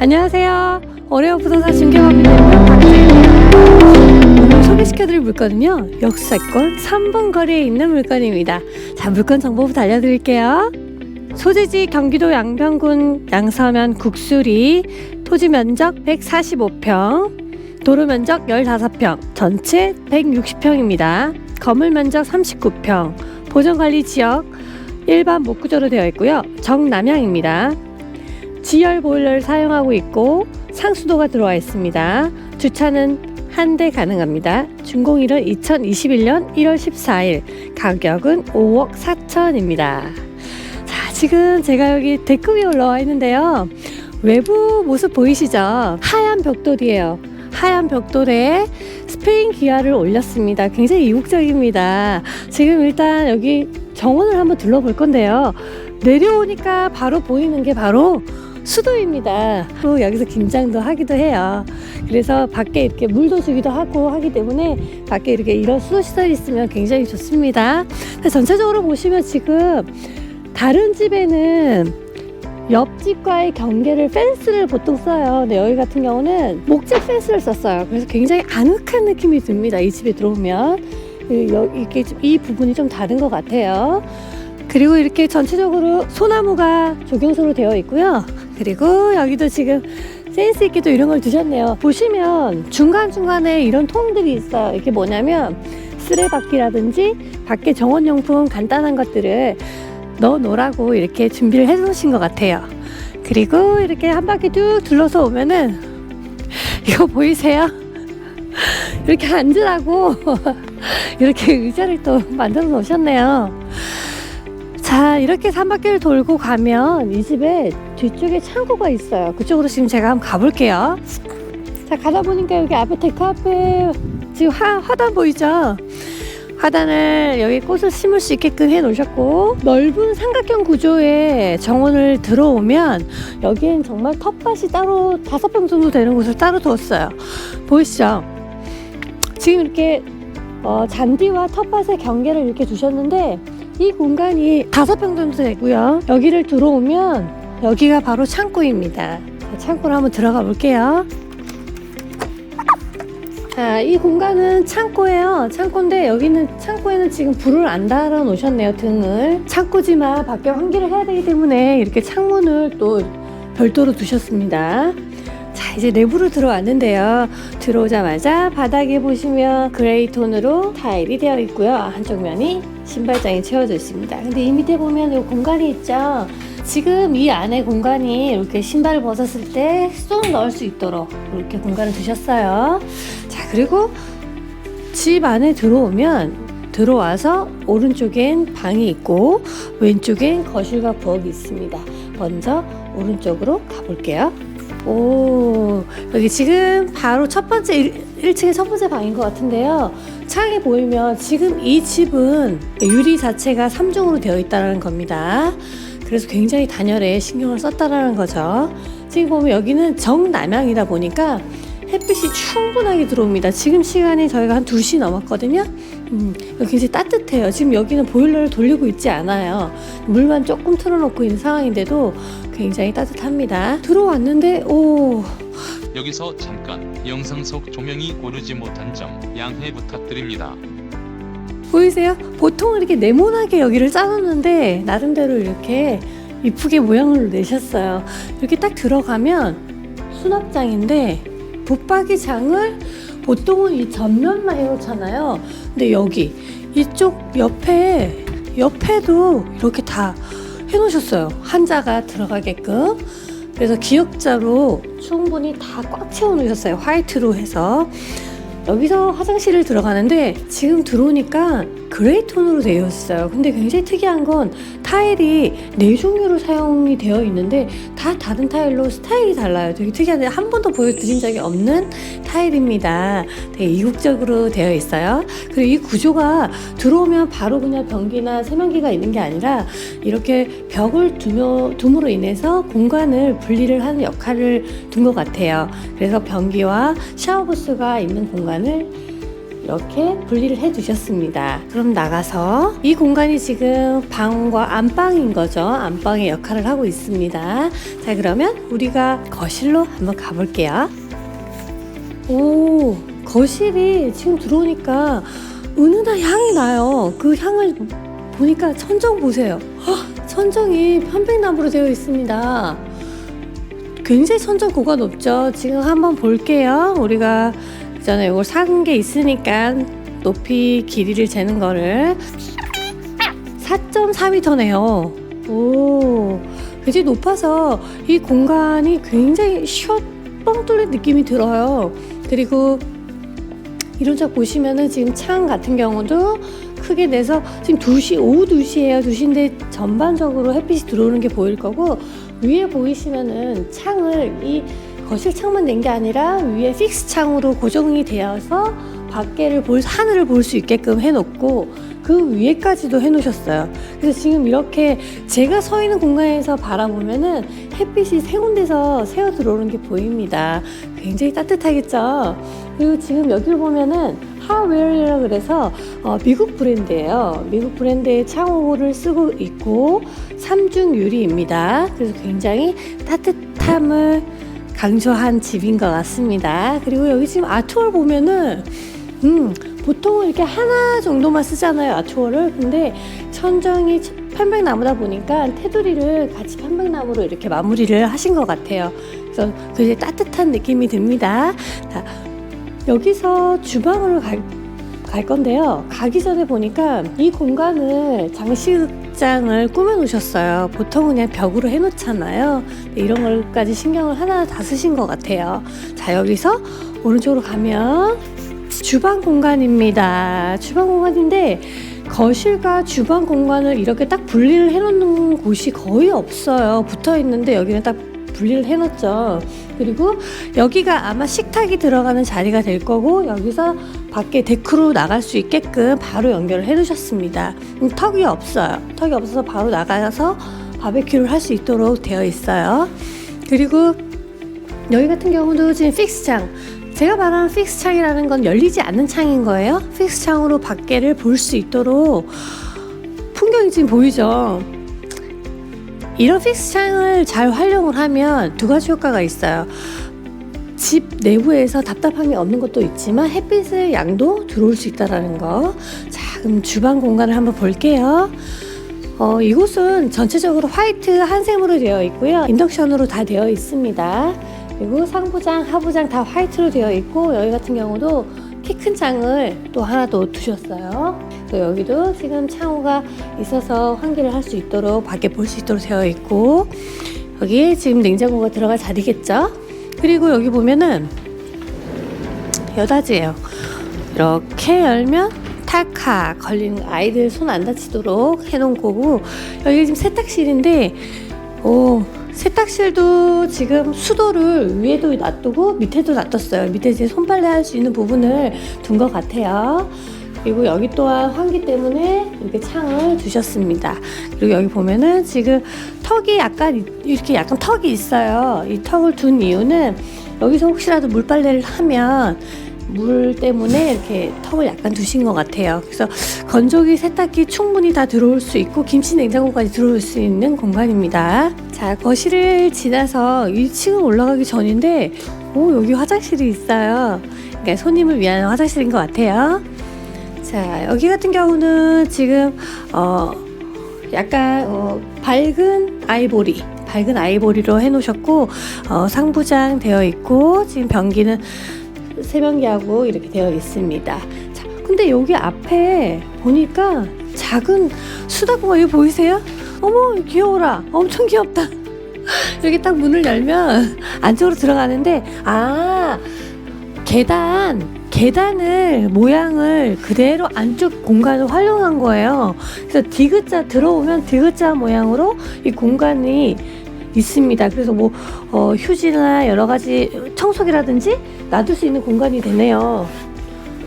안녕하세요. 어레어 부동산 중개업인데요. 박재입니다. 오늘 소개시켜드릴 물건은요. 역세권 3번 거리에 있는 물건입니다. 자, 물건 정보부터 알려드릴게요. 소재지 경기도 양평군 양서면 국수리 토지 면적 145평 도로 면적 15평 전체 160평입니다. 건물 면적 39평 보존관리 지역 일반 목구조로 되어 있고요. 정남향입니다. 지열 보일러를 사용하고 있고 상수도가 들어와 있습니다. 주차는 한 대 가능합니다. 준공일은 2021년 1월 14일, 가격은 5억 4천입니다. 자, 지금 제가 여기 데크 위에 올라와 있는데요. 외부 모습 보이시죠? 하얀 벽돌이에요. 하얀 벽돌에 스페인 기아를 올렸습니다. 굉장히 이국적입니다. 지금 일단 여기 정원을 한번 둘러볼 건데요. 내려오니까 바로 보이는 게 바로 수도입니다. 또 여기서 김장도 하기도 해요. 그래서 밖에 이렇게 물도 주기도 하고 하기 때문에 밖에 이렇게 이런 수도 시설이 있으면 굉장히 좋습니다. 전체적으로 보시면 지금 다른 집에는 옆집과의 경계를 펜스를 보통 써요. 근데 여기 같은 경우는 목재 펜스를 썼어요. 그래서 굉장히 아늑한 느낌이 듭니다. 이 집에 들어오면 이게 좀- 이 부분이 좀 다른 것 같아요. 그리고 이렇게 전체적으로 소나무가 조경소로 되어 있고요. 그리고 여기도 지금 센스 있게도 이런 걸 두셨네요. 보시면 중간중간에 이런 통들이 있어요. 이게 뭐냐면 쓰레받기라든지 밖에 정원용품 간단한 것들을 넣어 놓으라고 이렇게 준비를 해 놓으신 것 같아요. 그리고 이렇게 한 바퀴 쭉 둘러서 오면은 이거 보이세요? 이렇게 앉으라고 이렇게 의자를 또 만들어 놓으셨네요. 자, 이렇게 산바퀴를 돌고 가면 이 집에 뒤쪽에 창고가 있어요. 그쪽으로 지금 제가 한번 가볼게요. 자, 가다 보니까 여기 앞에 앞에 지금 화, 화단 보이죠? 화단을 여기 꽃을 심을 수 있게끔 해 놓으셨고 넓은 삼각형 구조의 정원을 들어오면 여기엔 정말 텃밭이 따로 다섯 평 정도 되는 곳을 따로 두었어요. 보이시죠? 지금 이렇게 어, 잔디와 텃밭의 경계를 이렇게 두셨는데 이 공간이 다섯 평 정도 되고요. 여기를 들어오면 여기가 바로 창고입니다. 자, 창고로 한번 들어가 볼게요. 자, 이 공간은 창고예요. 창고인데 여기는 창고에는 지금 불을 안 달아 놓으셨네요, 등을. 창고지만 밖에 환기를 해야 되기 때문에 이렇게 창문을 또 별도로 두셨습니다. 자, 이제 내부로 들어왔는데요. 들어오자마자 바닥에 보시면 그레이 톤으로 타일이 되어 있고요. 한쪽 면이 신발장이 채워져 있습니다. 근데 이 밑에 보면 이 공간이 있죠. 지금 이 안에 공간이 이렇게 신발을 벗었을 때 쏙 넣을 수 있도록 이렇게 공간을 두셨어요. 자, 그리고 집 안에 들어오면 들어와서 오른쪽엔 방이 있고 왼쪽엔 거실과 부엌이 있습니다. 먼저 오른쪽으로 가볼게요. 오, 여기 지금 바로 첫 번째 1, 층의첫 번째 방인 것 같은데요. 창에 보이면 지금 이 집은 유리 자체가 3중으로 되어 있다는 겁니다. 그래서 굉장히 단열에 신경을 썼다라는 거죠. 지금 보면 여기는 정남향이다 보니까 햇빛이 충분하게 들어옵니다. 지금 시간이 저희가 한 2시 넘었거든요. 음, 굉장히 따뜻해요. 지금 여기는 보일러를 돌리고 있지 않아요. 물만 조금 틀어놓고 있는 상황인데도 굉장히 따뜻합니다. 들어왔는데, 오, 여기서 잠깐 영상 속 조명이 고르지 못한 점 양해 부탁드립니다. 보이세요? 보통 이렇게 네모나게 여기를 짜놓는데, 나름대로 이렇게 이쁘게 모양을 내셨어요. 이렇게 딱 들어가면 수납장인데, 붙박이 장을 보통은 이 전면만 해놓잖아요. 근데 여기, 이쪽 옆에, 옆에도 이렇게 다 해놓으셨어요. 한자가 들어가게끔. 그래서 기역자로 충분히 다 꽉 채워 놓으셨어요. 화이트로 해서. 여기서 화장실을 들어가는데 지금 들어오니까 그레이 톤으로 되어 있어요. 근데 굉장히 특이한 건 타일이 네 종류로 사용이 되어 있는데 다 다른 타일로 스타일이 달라요. 되게 특이한데 한 번도 보여드린 적이 없는 타일입니다. 되게 이국적으로 되어 있어요. 그리고 이 구조가 들어오면 바로 그냥 변기나 세면기가 있는 게 아니라 이렇게 벽을 두며, 둠으로 인해서 공간을 분리를 하는 역할을 둔 것 같아요. 그래서 변기와 샤워부스가 있는 공간을 이렇게 분리를 해 두셨습니다. 그럼 나가서 이 공간이 지금 방과 안방인 거죠. 안방의 역할을 하고 있습니다. 자, 그러면 우리가 거실로 한번 가볼게요. 오, 거실이 지금 들어오니까 은은한 향이 나요. 그 향을 보니까 천정 보세요. 헉, 천정이 편백나무로 되어 있습니다. 굉장히 천정 고가 높죠. 지금 한번 볼게요. 우리가 전에 이걸 산 게 있으니까 높이 길이를 재는 거를 4.4m네요. 오, 굉장히 높아서 이 공간이 굉장히 시원 뻥 뚫린 느낌이 들어요. 그리고 이런 쪽 보시면은 지금 창 같은 경우도 크게 내서 지금 2시, 오후 2시예요. 2시인데 전반적으로 햇빛이 들어오는 게 보일 거고 위에 보이시면은 창을 이 거실 창만 낸 게 아니라 위에 픽스 창으로 고정이 되어서 밖에를 볼 하늘을 볼 수 있게끔 해놓고 그 위에까지도 해놓으셨어요. 그래서 지금 이렇게 제가 서 있는 공간에서 바라보면은 햇빛이 세 군데서 새어 들어오는 게 보입니다. 굉장히 따뜻하겠죠. 그리고 지금 여기를 보면은 하웨어라 그래서 어, 미국 브랜드예요. 미국 브랜드의 창호를 쓰고 있고 삼중 유리입니다. 그래서 굉장히 따뜻함을 강조한 집인 것 같습니다. 그리고 여기 지금 아트월 보면은 음, 보통은 이렇게 하나 정도만 쓰잖아요 아트월을. 근데 천정이 편백나무다 보니까 테두리를 같이 편백나무로 이렇게 마무리를 하신 것 같아요. 그래서 굉장히 따뜻한 느낌이 듭니다. 자, 여기서 주방으로 갈, 갈 건데요. 가기 전에 보니까 이 공간을 장식 장을 꾸며 놓으셨어요 보통은 그냥 벽으로 해 놓잖아요 이런 걸까지 신경을 하나 다 쓰신 것 같아요 자 여기서 오른쪽으로 가면 주방 공간입니다. 주방 공간인데 거실과 주방 공간을 이렇게 딱 분리를 해놓는 곳이 거의 없어요. 붙어 있는데 여기는 딱 분리를 해놨죠. 그리고 여기가 아마 식탁이 들어가는 자리가 될 거고 여기서 밖에 데크로 나갈 수 있게끔 바로 연결을 해두셨습니다. 음, 턱이 없어요. 턱이 없어서 바로 나가서 바베큐를 할 수 있도록 되어 있어요. 그리고 여기 같은 경우도 지금 픽스 창 제가 말하는 픽스 창이라는 건 열리지 않는 창인 거예요. 픽스 창으로 밖에를 볼 수 있도록 풍경이 지금 보이죠. 이런 픽스 창을 잘 활용을 하면 두 가지 효과가 있어요. 집 내부에서 답답함이 없는 것도 있지만 햇빛의 양도 들어올 수 있다라는 거. 자, 그럼 주방 공간을 한번 볼게요. 어, 이곳은 전체적으로 화이트 한샘으로 되어 있고요. 인덕션으로 다 되어 있습니다. 그리고 상부장, 하부장 다 화이트로 되어 있고 여기 같은 경우도 키 큰 창을 또 하나 더 두셨어요. 그리고 여기도 지금 창호가 있어서 환기를 할 수 있도록 밖에 볼 수 있도록 되어 있고 여기에 지금 냉장고가 들어갈 자리겠죠. 그리고 여기 보면은 여닫이에요. 이렇게 열면 탈카 걸리는 아이들 손 안 다치도록 해놓은 거고 여기 지금 세탁실인데 오 세탁실도 지금 수도를 위에도 놔두고 밑에도 놔뒀어요. 밑에 이제 손빨래 할 수 있는 부분을 둔 것 같아요. 그리고 여기 또한 환기 때문에 이렇게 창을 두셨습니다. 그리고 여기 보면은 지금 턱이 약간 이- 이렇게 약간 턱이 있어요. 이 턱을 둔 이유는 여기서 혹시라도 물빨래를 하면 물 때문에 이렇게 턱을 약간 두신 것 같아요. 그래서 건조기, 세탁기 충분히 다 들어올 수 있고 김치 냉장고까지 들어올 수 있는 공간입니다. 자, 거실을 지나서 1층을 올라가기 전인데 오, 여기 화장실이 있어요. 그러니까 손님을 위한 화장실인 것 같아요. 자, 여기 같은 경우는 지금 어 약간 어, 밝은 아이보리 밝은 아이보리로 해놓으셨고 어, 상부장 되어 있고 지금 변기는 세면기하고 이렇게 되어 있습니다. 자, 근데 여기 앞에 보니까 작은 수다공가 이거 보이세요? 어머 귀여워라 엄청 귀엽다. 여기 딱 문을 열면 안쪽으로 들어가는데 아 계단 계단을 모양을 그대로 안쪽 공간을 활용한 거예요. 그래서 디귿자 들어오면 디귿자 모양으로 이 공간이 있습니다. 그래서 뭐 어, 휴지나 여러 가지 청소기라든지 놔둘 수 있는 공간이 되네요.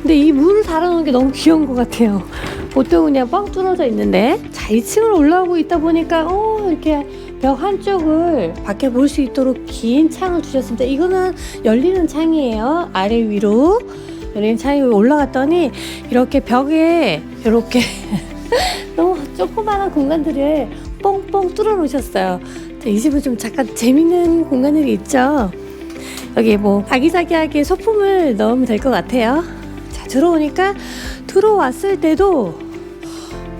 근데 이 문을 달아놓은 게 너무 귀여운 것 같아요. 보통 그냥 뻥 뚫어져 있는데 자 2층을 올라오고 있다 보니까 어 이렇게 벽 한쪽을 밖에 볼 수 있도록 긴 창을 두셨습니다. 이거는 열리는 창이에요. 아래 위로 열린 창이 올라갔더니 이렇게 벽에 이렇게 너무 조그마한 공간들을 뻥뻥 뚫어 놓으셨어요. 이 집은 좀 잠깐 재밌는 공간들이 있죠. 여기 뭐 아기자기하게 소품을 넣으면 될 것 같아요. 자, 들어오니까 들어왔을 때도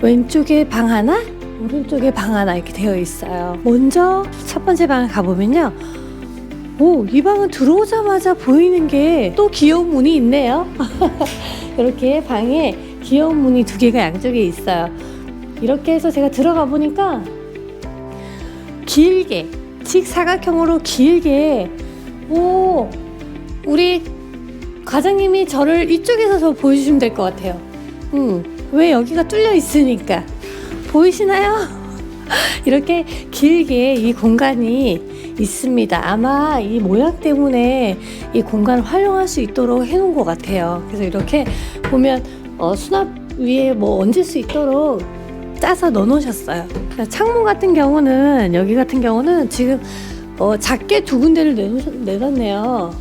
왼쪽에 방 하나, 오른쪽에 방 하나 이렇게 되어 있어요. 먼저 첫 번째 방을 가보면요. 오, 이 방은 들어오자마자 보이는 게 또 귀여운 문이 있네요. 이렇게 방에 귀여운 문이 두 개가 양쪽에 있어요. 이렇게 해서 제가 들어가 보니까 길게, 직사각형으로 길게, 오, 우리 과장님이 저를 이쪽에서 저 보여주시면 될 것 같아요. 음, 왜 여기가 뚫려 있으니까. 보이시나요? 이렇게 길게 이 공간이 있습니다. 아마 이 모양 때문에 이 공간을 활용할 수 있도록 해놓은 것 같아요. 그래서 이렇게 보면 어, 수납 위에 뭐 얹을 수 있도록 짜서 넣어놓으셨어요. 창문 같은 경우는 여기 같은 경우는 지금 어, 작게 두 군데를 내놓으, 내놨네요.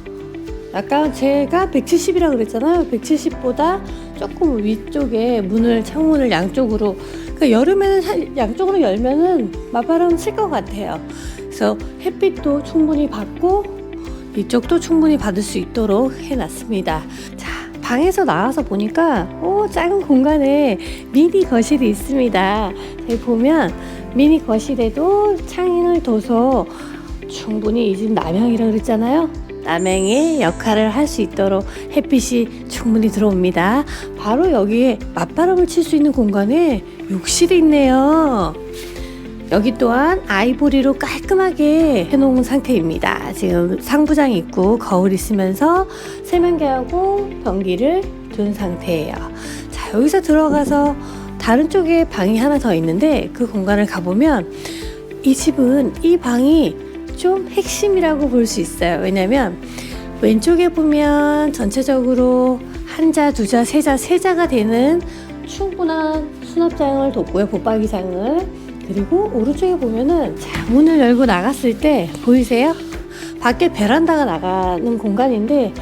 아까 제가 170이라고 그랬잖아요. 170보다 조금 위쪽에 문을 창문을 양쪽으로 그러니까 여름에는 사- 양쪽으로 열면은 맞바람 칠 것 같아요. 그래서 햇빛도 충분히 받고 이쪽도 충분히 받을 수 있도록 해놨습니다. 자 방에서 나와서 보니까 오 작은 공간에 미니 거실이 있습니다. 여기 보면 미니 거실에도 창인을 둬서 충분히 이 집 남향이라 그랬잖아요. 남향의 역할을 할 수 있도록 햇빛이 충분히 들어옵니다. 바로 여기에 맞바람을 칠 수 있는 공간에 욕실이 있네요. 여기 또한 아이보리로 깔끔하게 해놓은 상태입니다. 지금 상부장 있고 거울 있으면서 세면기하고 변기를 둔 상태예요. 자, 여기서 들어가서 다른 쪽에 방이 하나 더 있는데 그 공간을 가보면 이 집은 이 방이 좀 핵심이라고 볼 수 있어요. 왜냐면 왼쪽에 보면 전체적으로 한자, 두자, 세자, 세자가 되는 충분한 수납장을 뒀고요. 붙박이장을. 그리고 오른쪽에 보면은 자, 문을 열고 나갔을 때 보이세요? 밖에 베란다가 나가는 공간인데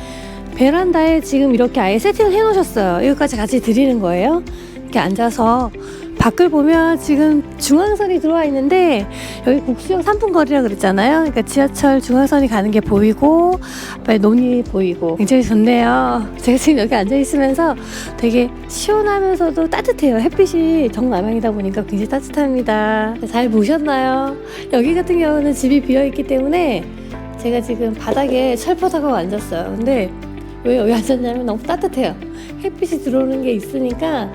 베란다에 지금 이렇게 아예 세팅을 해 놓으셨어요. 여기까지 같이 드리는 거예요. 이렇게 앉아서 밖을 보면 지금 중앙선이 들어와 있는데 여기 국수역 3분 거리라 그랬잖아요. 그러니까 지하철 중앙선이 가는 게 보이고 앞에 논이 보이고 굉장히 좋네요. 제가 지금 여기 앉아 있으면서 되게 시원하면서도 따뜻해요. 햇빛이 정남향이다 보니까 굉장히 따뜻합니다. 잘 보셨나요? 여기 같은 경우는 집이 비어 있기 때문에 제가 지금 바닥에 철퍼덕하고 앉았어요. 근데 왜 여기 앉았냐면 너무 따뜻해요. 햇빛이 들어오는 게 있으니까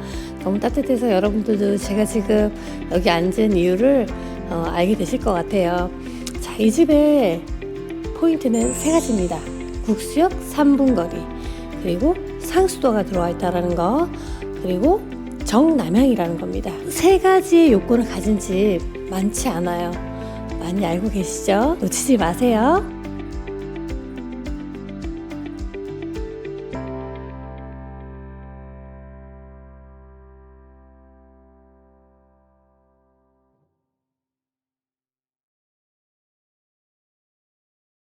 너무 따뜻해서 여러분들도 제가 지금 여기 앉은 이유를 어, 알게 되실 것 같아요. 자, 이 집의 포인트는 세 가지입니다. 국수역 3분 거리, 그리고 상수도가 들어와 있다는 거, 그리고 정남향이라는 겁니다. 세 가지의 요건을 가진 집 많지 않아요. 많이 알고 계시죠? 놓치지 마세요.